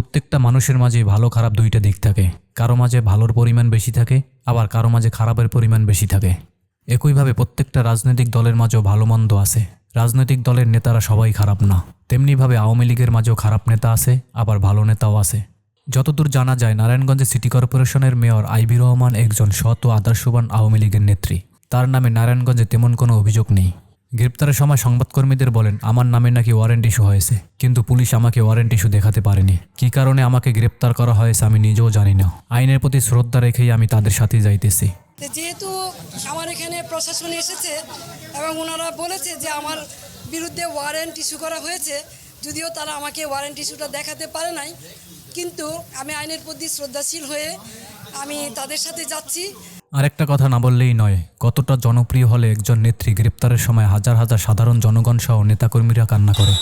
প্রত্যেকটা মানুষের মাঝে ভালো খারাপ দুইটা দিক থাকে। কারও মাঝে ভালোর পরিমাণ বেশি থাকে, আবার কারও মাঝে খারাপের পরিমাণ বেশি থাকে। একইভাবে প্রত্যেকটা রাজনৈতিক দলের মাঝেও ভালো মন্দ আছে। রাজনৈতিক দলের নেতারা সবাই খারাপ না। তেমনিভাবে আওয়ামী লীগের মাঝেও খারাপ নেতা আছে, আবার ভালো নেতাও আছে। যতদূর জানা যায়, নারায়ণগঞ্জে সিটি কর্পোরেশনের মেয়র আইবি রহমান একজন সৎ ও আদর্শবান আওয়ামী লীগের নেত্রী। তার নামে নারায়ণগঞ্জে তেমন কোনো অভিযোগ নেই। গ্রেপ্তারের সময় সংবাদকর্মীদের বলেন, আমার নামে নাকি ওয়ারেন্ট ইস্যু হয়েছে, কিন্তু পুলিশ আমাকে ওয়ারেন্ট ইস্যু দেখাতে পারেনি। কী কারণে আমাকে গ্রেপ্তার করা হয়েছে আমি নিজেও জানি না। আইনের প্রতি শ্রদ্ধা রেখেই আমি তাদের সাথে যাইতেছি। যেহেতু আমার এখানে প্রশাসন এসেছে এবং ওনারা বলেছে যে আমার বিরুদ্ধে ওয়ারেন্ট ইস্যু করা হয়েছে, যদিও তারা আমাকে ওয়ারেন্ট ইস্যুটা দেখাতে পারে নাই, কিন্তু আমি আইনের প্রতি শ্রদ্ধাশীল হয়ে আমি তাদের সাথে যাচ্ছি। আরেকটা কথা না বললেই নয়, কতটা জনপ্রিয় হলে একজন নেত্রী গ্রেপ্তারের সময় হাজার হাজার সাধারণ জনগণ সহ নেতাকর্মীরা কান্না করে।